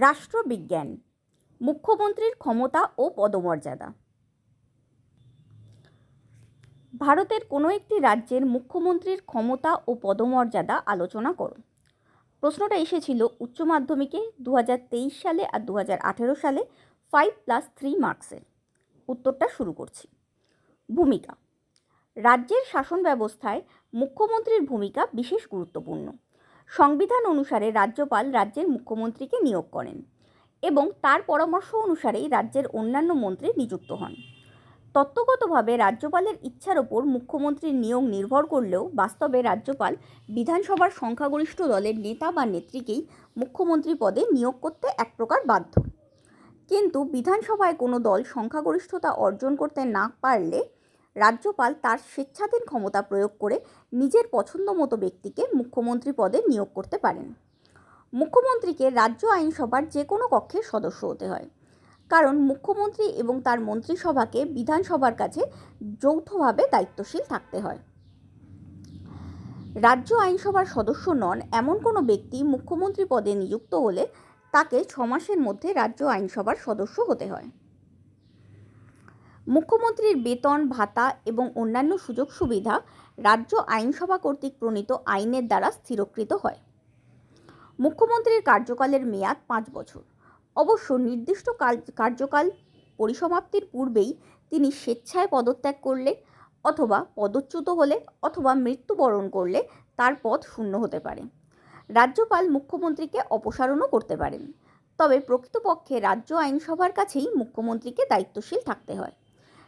রাষ্ট্রবিজ্ঞান, মুখ্যমন্ত্রীর ক্ষমতা ও পদমর্যাদা। ভারতের কোনো একটি রাজ্যের মুখ্যমন্ত্রীর ক্ষমতা ও পদমর্যাদা আলোচনা করো। প্রশ্নটা এসেছিল উচ্চ মাধ্যমিকে দু হাজার তেইশ সালে আর দু হাজার আঠেরো সালে ফাইভ প্লাস থ্রি মার্কসের উত্তরটা শুরু করছি। ভূমিকা। রাজ্যের শাসন ব্যবস্থায় মুখ্যমন্ত্রীর ভূমিকা বিশেষ গুরুত্বপূর্ণ। সংবিধান অনুসারে রাজ্যপাল রাজ্যের মুখ্যমন্ত্রীকে নিয়োগ করেন এবং তার পরামর্শ অনুসারেই রাজ্যের অন্যান্য মন্ত্রী নিযুক্ত হন। তত্ত্বগতভাবে রাজ্যপালের ইচ্ছার ওপর মুখ্যমন্ত্রীর নিয়োগ নির্ভর করলেও বাস্তবে রাজ্যপাল বিধানসভার সংখ্যাগরিষ্ঠ দলের নেতা বা নেত্রীকেই মুখ্যমন্ত্রী পদে নিয়োগ করতে এক প্রকার বাধ্য। কিন্তু বিধানসভায় কোনো দল সংখ্যাগরিষ্ঠতা অর্জন করতে না পারলে রাজ্যপাল তার স্বেচ্ছাধীন ক্ষমতা প্রয়োগ করে নিজের পছন্দ মতো ব্যক্তিকে মুখ্যমন্ত্রী পদে নিয়োগ করতে পারেন। মুখ্যমন্ত্রীকে রাজ্য আইনসভার যে কোনো কক্ষের সদস্য হতে হয়। কারণ মুখ্যমন্ত্রী এবং তার মন্ত্রিসভাকে বিধানসভার কাছে যৌথভাবে দায়িত্বশীল থাকতে হয়। রাজ্য আইনসভার সদস্য নন এমন কোনো ব্যক্তি মুখ্যমন্ত্রী পদে নিযুক্ত হলে তাকে ছ মাসের মধ্যে রাজ্য আইনসভার সদস্য হতে হয়। মুখ্যমন্ত্রীর বেতন, ভাতা এবং অন্যান্য সুযোগ সুবিধা রাজ্য আইনসভা কর্তৃক প্রণীত আইনের দ্বারা স্থিরকৃত হয়। মুখ্যমন্ত্রীর কার্যকালের মেয়াদ পাঁচ বছর। অবশ্য নির্দিষ্ট কার্যকাল পরিসমাপ্তির পূর্বেই তিনি স্বেচ্ছায় পদত্যাগ করলে অথবা পদচ্যুত হলে অথবা মৃত্যুবরণ করলে তার পদ শূন্য হতে পারে। রাজ্যপাল মুখ্যমন্ত্রীকে অপসারণও করতে পারেন। তবে প্রকৃতপক্ষে রাজ্য আইনসভার কাছেই মুখ্যমন্ত্রীকে দায়িত্বশীল থাকতে হয়।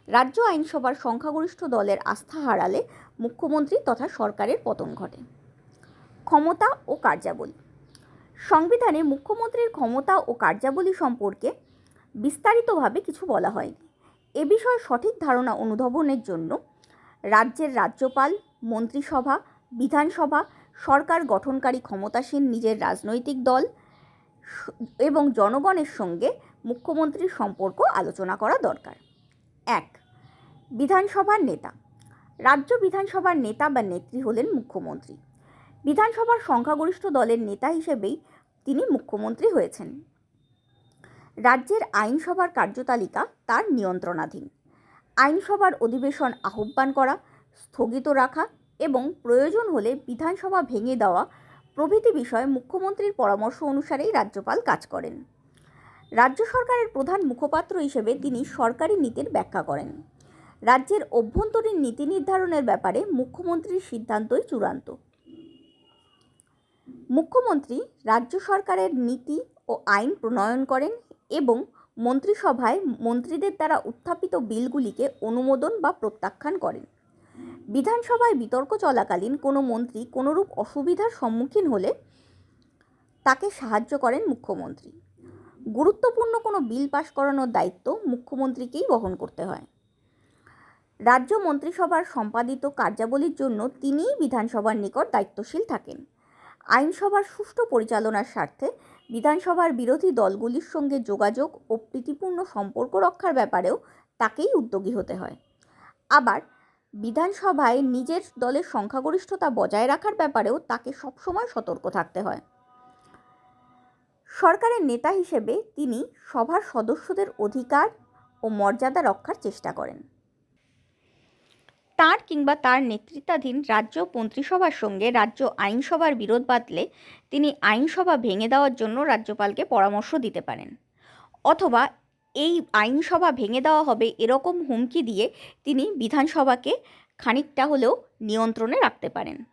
রাজ্য আইনসভার সংখ্যাগরিষ্ঠ দলের আস্থা হারালে মুখ্যমন্ত্রী তথা সরকারের পতন ঘটে। ক্ষমতা ও কার্যাবলী। সংবিধানে মুখ্যমন্ত্রীর ক্ষমতা ও কার্যাবলী সম্পর্কে বিস্তারিতভাবে কিছু বলা হয়নি। এ বিষয়ে সঠিক ধারণা অনুধাবনের জন্য রাজ্যের রাজ্যপাল, মন্ত্রিসভা, বিধানসভা, সরকার গঠনকারী ক্ষমতাসীন নিজের রাজনৈতিক দল এবং জনগণের সঙ্গে মুখ্যমন্ত্রীর সম্পর্ক আলোচনা করা দরকার। এক, বিধানসভার নেতা। রাজ্য বিধানসভার নেতা বা নেত্রী হলেন মুখ্যমন্ত্রী। বিধানসভার সংখ্যাগরিষ্ঠ দলের নেতা হিসেবেই তিনি মুখ্যমন্ত্রী হয়েছেন। রাজ্যের আইনসভার কার্যতালিকা তার নিয়ন্ত্রণাধীন। আইনসভার অধিবেশন আহ্বান করা, স্থগিত রাখা এবং প্রয়োজন হলে বিধানসভা ভেঙে দেওয়া প্রভৃতি বিষয়ে মুখ্যমন্ত্রীর পরামর্শ অনুসারেই রাজ্যপাল কাজ করেন। রাজ্য সরকারের প্রধান মুখপাত্র হিসেবে তিনি সরকারি নীতির ব্যাখ্যা করেন। রাজ্যের অভ্যন্তরীণ নীতি নির্ধারণের ব্যাপারে মুখ্যমন্ত্রীর সিদ্ধান্তই চূড়ান্ত। মুখ্যমন্ত্রী রাজ্য সরকারের নীতি ও আইন প্রণয়ন করেন এবং মন্ত্রিসভায় মন্ত্রীদের দ্বারা উত্থাপিত বিলগুলিকে অনুমোদন বা প্রত্যাখ্যান করেন। বিধানসভায় বিতর্ক চলাকালীন কোনো মন্ত্রী কোনোরূপ অসুবিধার সম্মুখীন হলে তাকে সাহায্য করেন মুখ্যমন্ত্রী। গুরুত্বপূর্ণ কোনো বিল পাশ করানোর দায়িত্ব মুখ্যমন্ত্রীকেই বহন করতে হয়। রাজ্য মন্ত্রিসভার সম্পাদিত কার্যাবলীর জন্য তিনিই বিধানসভার নিকট দায়িত্বশীল থাকেন। আইনসভার সুষ্ঠু পরিচালনার স্বার্থে বিধানসভার বিরোধী দলগুলির সঙ্গে যোগাযোগ ও প্রীতিপূর্ণ সম্পর্ক রক্ষার ব্যাপারেও তাকেই উদ্যোগী হতে হয়। আবার বিধানসভায় নিজের দলের সংখ্যাগরিষ্ঠতা বজায় রাখার ব্যাপারেও তাকে সবসময় সতর্ক থাকতে হয়। সরকারের নেতা হিসেবে তিনি সভার সদস্যদের অধিকার ও মর্যাদা রক্ষার চেষ্টা করেন। তার কিংবা তার নেতৃত্বাধীন রাজ্য মন্ত্রিসভার সঙ্গে রাজ্য আইনসভার বিরোধ বাঁধলে তিনি আইনসভা ভেঙে দেওয়ার জন্য রাজ্যপালকে পরামর্শ দিতে পারেন। অথবা এই আইনসভা ভেঙে দেওয়া হবে এরকম হুমকি দিয়ে তিনি বিধানসভাকে খানিকটা হলেও নিয়ন্ত্রণে রাখতে পারেন।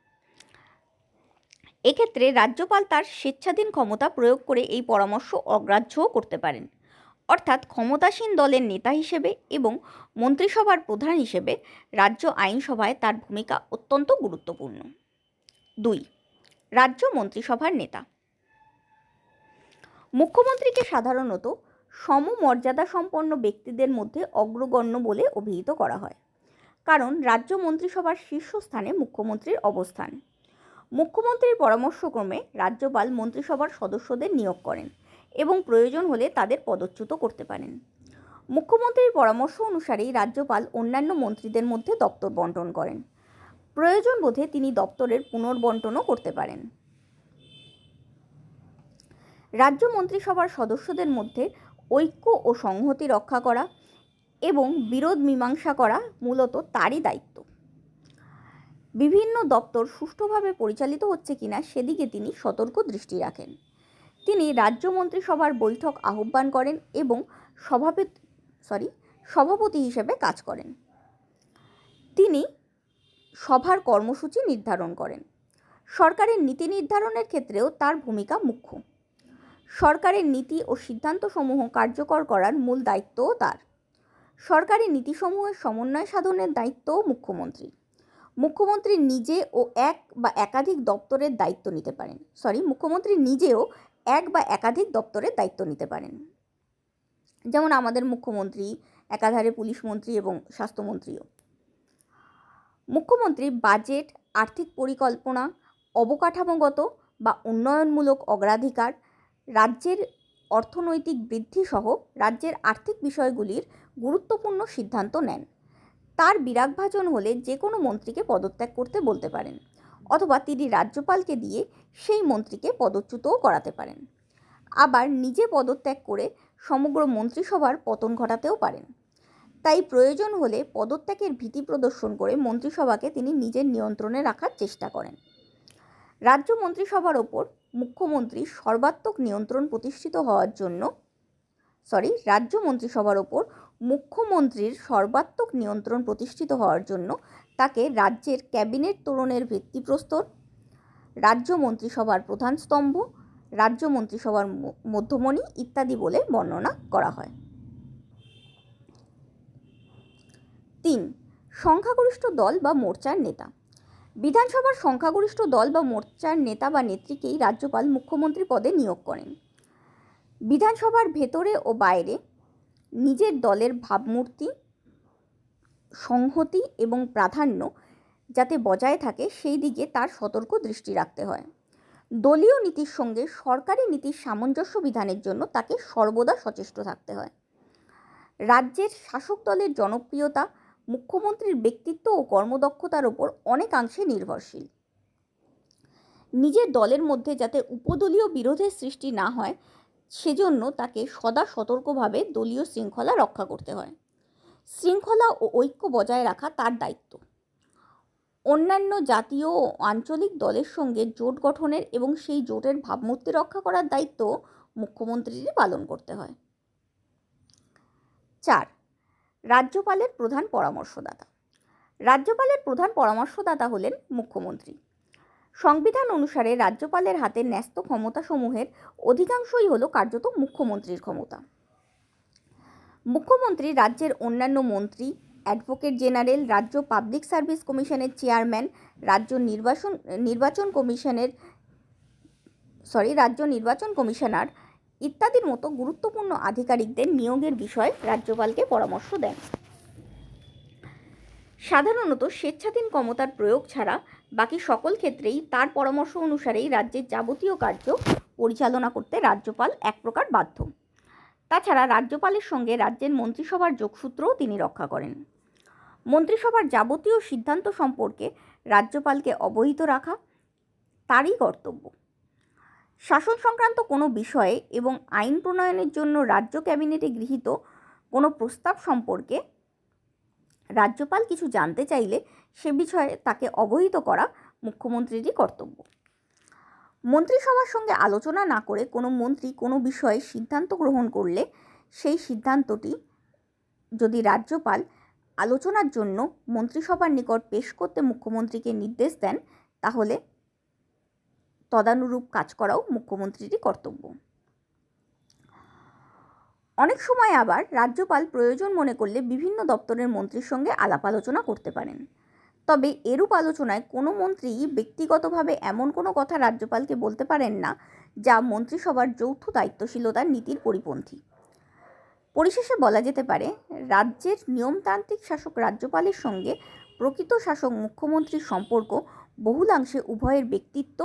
এক্ষেত্রে রাজ্যপাল তার স্বেচ্ছাধীন ক্ষমতা প্রয়োগ করে এই পরামর্শ অগ্রাহ্যও করতে পারেন। অর্থাৎ ক্ষমতাসীন দলের নেতা হিসেবে এবং মন্ত্রিসভার প্রধান হিসেবে রাজ্য আইনসভায় তার ভূমিকা অত্যন্ত গুরুত্বপূর্ণ। দুই, রাজ্য মন্ত্রিসভার নেতা। মুখ্যমন্ত্রীকে সাধারণত সমমর্যাদা সম্পন্ন ব্যক্তিদের মধ্যে অগ্রগণ্য বলে অভিহিত করা হয়। কারণ রাজ্য মন্ত্রিসভার শীর্ষস্থানে মুখ্যমন্ত্রীর অবস্থান। মুখ্যমন্ত্রীর পরামর্শক্রমে রাজ্যপাল মন্ত্রিসভার সদস্যদের নিয়োগ করেন এবং প্রয়োজন হলে তাদের পদচ্যুত করতে পারেন। মুখ্যমন্ত্রীর পরামর্শ অনুসারেই রাজ্যপাল অন্যান্য মন্ত্রীদের মধ্যে দপ্তর বন্টন করেন। প্রয়োজন বোধে তিনি দপ্তরের পুনর্বন্টনও করতে পারেন। রাজ্য মন্ত্রিসভার সদস্যদের মধ্যে ঐক্য ও সংহতি রক্ষা করা এবং বিরোধ মীমাংসা করা মূলত তারই দায়িত্ব। বিভিন্ন দপ্তর সুষ্ঠুভাবে পরিচালিত হচ্ছে কিনা সেদিকে তিনি সতর্ক দৃষ্টি রাখেন। তিনি রাজ্য মন্ত্রিসভার বৈঠক আহ্বান করেন এবং সভাপতি সরি সভাপতি হিসেবে কাজ করেন। তিনি সভার কর্মসূচি নির্ধারণ করেন। সরকারের নীতি নির্ধারণের ক্ষেত্রেও তার ভূমিকা মুখ্য। সরকারের নীতি ও সিদ্ধান্তসমূহ কার্যকর করার মূল দায়িত্বও তার। সরকারি নীতিসমূহের সমন্বয় সাধনের দায়িত্বও মুখ্যমন্ত্রীর। মুখ্যমন্ত্রী নিজে ও এক বা একাধিক দপ্তরের দায়িত্ব নিতে পারেন। সরি মুখ্যমন্ত্রী নিজেও এক বা একাধিক দপ্তরের দায়িত্ব নিতে পারেন। যেমন আমাদের মুখ্যমন্ত্রী, একাধারে পুলিশ মন্ত্রী এবং স্বাস্থ্যমন্ত্রীও মুখ্যমন্ত্রী বাজেট, আর্থিক পরিকল্পনা, অবকাঠামোগত বা উন্নয়নমূলক অগ্রাধিকার, রাজ্যের অর্থনৈতিক বৃদ্ধি সহ রাজ্যের আর্থিক বিষয়গুলির গুরুত্বপূর্ণ সিদ্ধান্ত নেন। তার বিরাগভাজন হলে যে কোনো মন্ত্রীকে পদত্যাগ করতে বলতে পারেন অথবা তিনি রাজ্যপালকে দিয়ে সেই মন্ত্রীকে পদচ্যুতও করাতে পারেন। আবার নিজে পদত্যাগ করে সমগ্র মন্ত্রিসভার পতন ঘটাতেও পারেন। তাই প্রয়োজন হলে পদত্যাগের ভীতি প্রদর্শন করে মন্ত্রিসভাকে তিনি নিজের নিয়ন্ত্রণে রাখার চেষ্টা করেন। রাজ্য মন্ত্রিসভার ওপর মুখ্যমন্ত্রী সর্বাত্মক নিয়ন্ত্রণ প্রতিষ্ঠিত হওয়ার জন্য সরি রাজ্য মন্ত্রিসভার ওপর মুখ্যমন্ত্রীর সর্বাত্মক নিয়ন্ত্রণ প্রতিষ্ঠিত হওয়ার জন্য তাকে রাজ্যের ক্যাবিনেট তোরণের ভিত্তিপ্রস্তর, রাজ্য মন্ত্রিসভার প্রধান স্তম্ভ, রাজ্য মন্ত্রিসভার মধ্যমণি ইত্যাদি বলে বর্ণনা করা হয়। তিন, সংখ্যাগরিষ্ঠ দল বা মোর্চার নেতা। বিধানসভার সংখ্যাগরিষ্ঠ দল বা মোর্চার নেতা বা নেত্রীকেই রাজ্যপাল মুখ্যমন্ত্রী পদে নিয়োগ করেন। বিধানসভার ভেতরে ও বাইরে নিজের দলের ভাবমূর্তি, সংহতি এবং প্রাধান্য যাতে বজায় থাকে, সেই দিকে তার সতর্ক দৃষ্টি রাখতে হয়। দলীয় নীতির সঙ্গে সরকারি নীতির সামঞ্জস্য বিধানের জন্য তাকে সর্বদা সচেষ্ট থাকতে হয়। রাজ্যের শাসক দলের জনপ্রিয়তা, মুখ্যমন্ত্রীর ব্যক্তিত্ব ও কর্মদক্ষতার ওপর অনেকাংশে নির্ভরশীল। নিজের দলের মধ্যে যাতে উপদলীয় বিরোধের সৃষ্টি না হয় সেজন্য তাকে সদা সতর্কভাবে দলীয় শৃঙ্খলা রক্ষা করতে হয়। শৃঙ্খলা ও ঐক্য বজায় রাখা তার দায়িত্ব। অন্যান্য জাতীয় ও আঞ্চলিক দলের সঙ্গে জোট গঠনের এবং সেই জোটের ভাবমূর্তি রক্ষা করার দায়িত্ব মুখ্যমন্ত্রীরই পালন করতে হয়। চার, রাজ্যপালের প্রধান পরামর্শদাতা। রাজ্যপালের প্রধান পরামর্শদাতা হলেন মুখ্যমন্ত্রী। সংবিধান অনুসারে রাজ্যপালের হাতে ন্যস্ত ক্ষমতাসমূহের অধিকাংশই হলো কার্যত মুখ্যমন্ত্রীর ক্ষমতা। মুখ্যমন্ত্রী, রাজ্যের অন্যান্য মন্ত্রী, অ্যাডভোকেট জেনারেল, রাজ্য পাবলিক সার্ভিস কমিশনের চেয়ারম্যান, রাজ্য নির্বাচন নির্বাচন কমিশনের, সরি, রাজ্য নির্বাচন কমিশনার ইত্যাদির মতো গুরুত্বপূর্ণ আধিকারিকদের নিয়োগের বিষয়ে রাজ্যপালকে পরামর্শ দেন। সাধারণত স্বেচ্ছাধীন ক্ষমতার প্রয়োগ ছাড়া বাকি সকল ক্ষেত্রেই তার পরামর্শ অনুসারেই রাজ্যের যাবতীয় কার্য পরিচালনা করতে রাজ্যপাল এক প্রকার বাধ্য। তাছাড়া রাজ্যপালের সঙ্গে রাজ্যের মন্ত্রিসভার যোগসূত্রও তিনি রক্ষা করেন। মন্ত্রিসভার যাবতীয় সিদ্ধান্ত সম্পর্কে রাজ্যপালকে অবহিত রাখা তারই কর্তব্য। শাসন সংক্রান্ত কোনো বিষয়ে এবং আইন প্রণয়নের জন্য রাজ্য ক্যাবিনেটে গৃহীত কোনো প্রস্তাব সম্পর্কে রাজ্যপাল কিছু জানতে চাইলে সে বিষয়ে তাকে অবহিত করা মুখ্যমন্ত্রীরই কর্তব্য। মন্ত্রিসভার সঙ্গে আলোচনা না করে কোনো মন্ত্রী কোনো বিষয়ে সিদ্ধান্ত গ্রহণ করলে সেই সিদ্ধান্তটি যদি রাজ্যপাল আলোচনার জন্য মন্ত্রিসভার নিকট পেশ করতে মুখ্যমন্ত্রীকে নির্দেশ দেন, তাহলে তদানুরূপ কাজ করাও মুখ্যমন্ত্রীরই কর্তব্য। অনেক সময় আবার রাজ্যপাল প্রয়োজন মনে করলে বিভিন্ন দপ্তরের মন্ত্রীর সঙ্গে আলাপ আলোচনা করতে পারেন। তবে এরূপ আলোচনায় কোনো মন্ত্রী ব্যক্তিগতভাবে এমন কোনো কথা রাজ্যপালকে বলতে পারেন না, যা মন্ত্রিসভার যৌথ দায়িত্বশীলতার নীতির পরিপন্থী। পরিশেষে বলা যেতে পারে, রাজ্যের নিয়মতান্ত্রিক শাসক রাজ্যপালের সঙ্গে প্রকৃত শাসক মুখ্যমন্ত্রীর সম্পর্ক বহুলাংশে উভয়ের ব্যক্তিত্ব,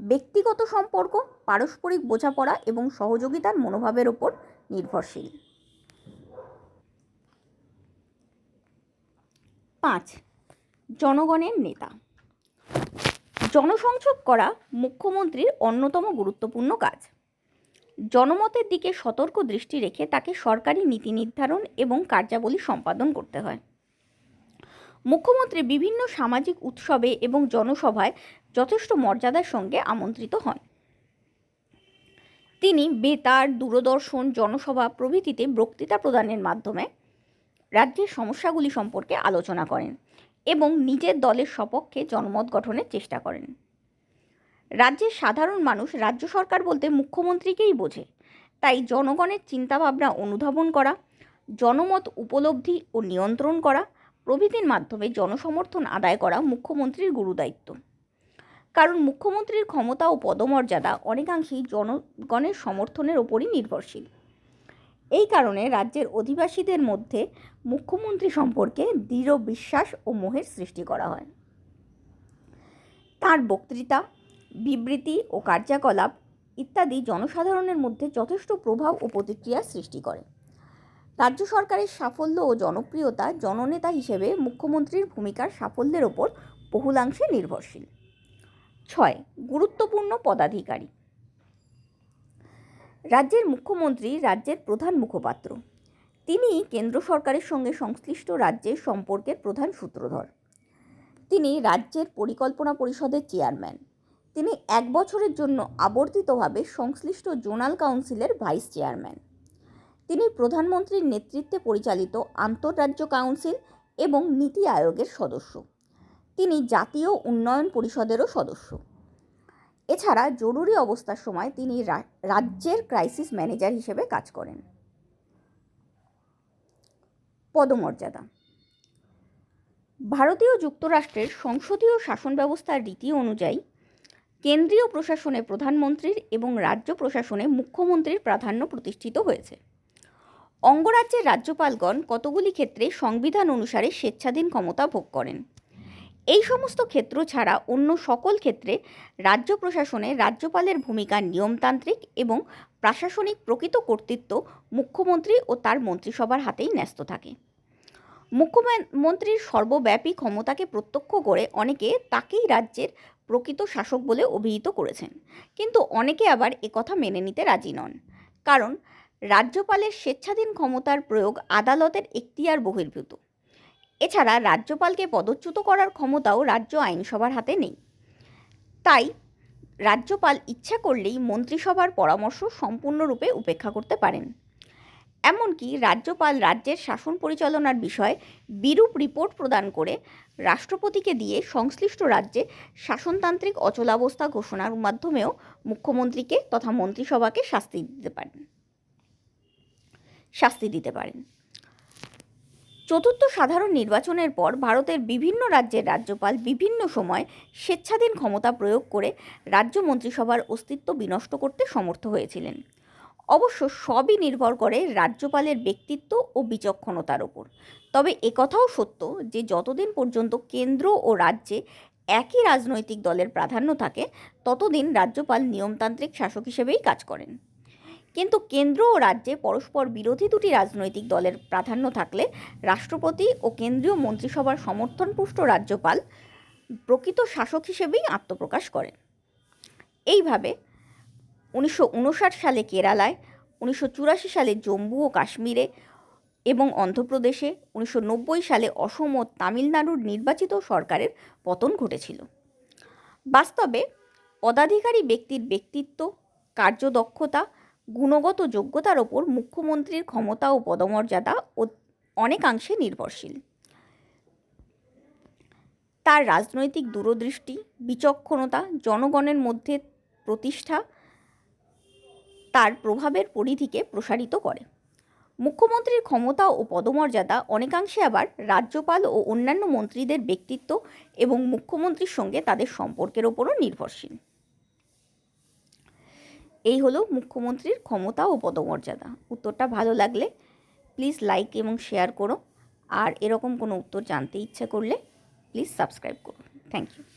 ব্যক্তিগত সম্পর্ক, পারস্পরিক বোঝাপড়া এবং সহযোগিতার মনোভাবের ওপর নির্ভরশীল। পাঁচ, জনগণের নেতা। জনসংযোগ করা মুখ্যমন্ত্রীর অন্যতম গুরুত্বপূর্ণ কাজ। জনমতের দিকে সতর্ক দৃষ্টি রেখে তাকে সরকারি নীতি নির্ধারণ এবং কার্যাবলী সম্পাদন করতে হয়। মুখ্যমন্ত্রী বিভিন্ন সামাজিক উৎসবে এবং জনসভায় যথেষ্ট মর্যাদার সঙ্গে আমন্ত্রিত হন। তিনি বেতার, দূরদর্শন, জনসভা প্রভৃতিতে বক্তৃতা প্রদানের মাধ্যমে রাজ্যের সমস্যাগুলি সম্পর্কে আলোচনা করেন এবং নিজের দলের সপক্ষে জনমত গঠনের চেষ্টা করেন। রাজ্যের সাধারণ মানুষ রাজ্য সরকার বলতে মুখ্যমন্ত্রীকেই বোঝে। তাই জনগণের চিন্তাভাবনা অনুধাবন করা, জনমত উপলব্ধি ও নিয়ন্ত্রণ করা প্রভৃতির মাধ্যমে জনসমর্থন আদায় করা মুখ্যমন্ত্রীর গুরুদায়িত্ব। কারণ মুখ্যমন্ত্রীর ক্ষমতা ও পদমর্যাদা অনেকাংশেই জনগণের সমর্থনের ওপরই নির্ভরশীল। এই কারণে রাজ্যের অধিবাসীদের মধ্যে মুখ্যমন্ত্রী সম্পর্কে দৃঢ় বিশ্বাস ও মোহের সৃষ্টি করা হয়। তার বক্তৃতা, বিবৃতি ও কার্যকলাপ ইত্যাদি জনসাধারণের মধ্যে যথেষ্ট প্রভাব ও প্রতিক্রিয়া সৃষ্টি করে। রাজ্য সরকারের সাফল্য ও জনপ্রিয়তা জননেতা হিসেবে মুখ্যমন্ত্রীর ভূমিকার সাফল্যের ওপর বহুলাংশে নির্ভরশীল। ছয়, গুরুত্বপূর্ণ পদাধিকারী। রাজ্যের মুখ্যমন্ত্রী, রাজ্যের প্রধান মুখপাত্র। তিনি কেন্দ্র সরকারের সঙ্গে সংশ্লিষ্ট রাজ্যের সম্পর্কের প্রধান সূত্রধর। তিনি রাজ্যের পরিকল্পনা পরিষদের চেয়ারম্যান। তিনি এক বছরের জন্য আবর্তিতভাবে সংশ্লিষ্ট জোনাল কাউন্সিলের ভাইস চেয়ারম্যান। তিনি প্রধানমন্ত্রীর নেতৃত্বে পরিচালিত আন্তঃরাজ্য কাউন্সিল এবং নীতি আয়োগের সদস্য। তিনি জাতীয় উন্নয়ন পরিষদেরও সদস্য। এছাড়া জরুরি অবস্থার সময় তিনি রাজ্যের ক্রাইসিস ম্যানেজার হিসেবে কাজ করেন। পদমর্যাদা। ভারতীয় যুক্তরাষ্ট্রের সংসদীয় শাসন ব্যবস্থার রীতি অনুযায়ী কেন্দ্রীয় প্রশাসনে প্রধানমন্ত্রীর এবং রাজ্য প্রশাসনে মুখ্যমন্ত্রীর প্রাধান্য প্রতিষ্ঠিত হয়েছে। অঙ্গরাজ্যের রাজ্যপালগণ কতগুলি ক্ষেত্রে সংবিধান অনুসারে স্বেচ্ছাধীন ক্ষমতা ভোগ করেন? এই সমস্ত ক্ষেত্র ছাড়া অন্য সকল ক্ষেত্রে রাজ্য প্রশাসনে রাজ্যপালের ভূমিকা নিয়মতান্ত্রিক এবং প্রশাসনিক প্রকৃত কর্তৃত্ব মুখ্যমন্ত্রী ও তার মন্ত্রিসভার হাতেই ন্যস্ত থাকে। মুখ্যমন্ত্রীর সর্বব্যাপী ক্ষমতাকে প্রত্যক্ষ করে অনেকে তাকেই রাজ্যের প্রকৃত শাসক বলে অভিহিত করেছেন। কিন্তু অনেকে আবার একথা মেনে নিতে রাজি নন। কারণ রাজ্যপালের স্বেচ্ছাধীন ক্ষমতার প্রয়োগ আদালতের এখতিয়ার বহির্ভূত। এছাড়া রাজ্যপালকে পদচ্যুত করার ক্ষমতাও রাজ্য আইনসভার হাতে নেই। তাই রাজ্যপাল ইচ্ছা করলেই মন্ত্রিসভার পরামর্শ সম্পূর্ণরূপে উপেক্ষা করতে পারেন। এমনকি রাজ্যপাল রাজ্যের শাসন পরিচালনার বিষয়ে বিরূপ রিপোর্ট প্রদান করে রাষ্ট্রপতিকে দিয়ে সংশ্লিষ্ট রাজ্যে শাসনতান্ত্রিক অচলাবস্থা ঘোষণার মাধ্যমেও মুখ্যমন্ত্রীকে তথা মন্ত্রিসভাকে শাস্তি দিতে পারেন। শাস্তি দিতে পারেন। চতুর্থ সাধারণ নির্বাচনের পর ভারতের বিভিন্ন রাজ্যের রাজ্যপাল বিভিন্ন সময় স্বেচ্ছাধীন ক্ষমতা প্রয়োগ করে রাজ্য মন্ত্রিসভার অস্তিত্ব বিনষ্ট করতে সমর্থ হয়েছিলেন। অবশ্য সবই নির্ভর করে রাজ্যপালের ব্যক্তিত্ব ও বিচক্ষণতার ওপর। তবে একথাও সত্য যে যতদিন পর্যন্ত কেন্দ্র ও রাজ্যে একই রাজনৈতিক দলের প্রাধান্য থাকে, ততদিন রাজ্যপাল নিয়মতান্ত্রিক শাসক হিসেবেই কাজ করেন। কিন্তু কেন্দ্র ও রাজ্যে পরস্পর বিরোধী দুটি রাজনৈতিক দলের প্রাধান্য থাকলে রাষ্ট্রপতি ও কেন্দ্রীয় মন্ত্রিসভার সমর্থনপুষ্ট রাজ্যপাল প্রকৃত শাসক হিসেবেই আত্মপ্রকাশ করেন। এইভাবে উনিশশো উনষাট সালে কেরালায়, উনিশশো চুরাশি সালে জম্মু ও কাশ্মীরে এবং অন্ধ্রপ্রদেশে, উনিশশো নব্বই সালে অসম ও তামিলনাড়ুর নির্বাচিত সরকারের পতন ঘটেছিল। বাস্তবে পদাধিকারী ব্যক্তির ব্যক্তিত্ব, কার্যদক্ষতা গুণগত যোগ্যতার ওপর মুখ্যমন্ত্রীর ক্ষমতা ও পদমর্যাদা অনেকাংশে নির্ভরশীল। তার রাজনৈতিক দূরদৃষ্টি, বিচক্ষণতা, জনগণের মধ্যে প্রতিষ্ঠা তার প্রভাবের পরিধিকে প্রসারিত করে। মুখ্যমন্ত্রীর ক্ষমতা ও পদমর্যাদা অনেকাংশে আবার রাজ্যপাল ও অন্যান্য মন্ত্রীদের ব্যক্তিত্ব এবং মুখ্যমন্ত্রীর সঙ্গে তাদের সম্পর্কের ওপরও নির্ভরশীল। এই হলো মুখ্যমন্ত্রীর ক্ষমতা ও পদমর্যাদা। উত্তরটা ভালো লাগলে প্লিজ লাইক এবং শেয়ার করো। আর এরকম কোনো উত্তর জানতে ইচ্ছা করলে প্লিজ সাবস্ক্রাইব করুন। Thank you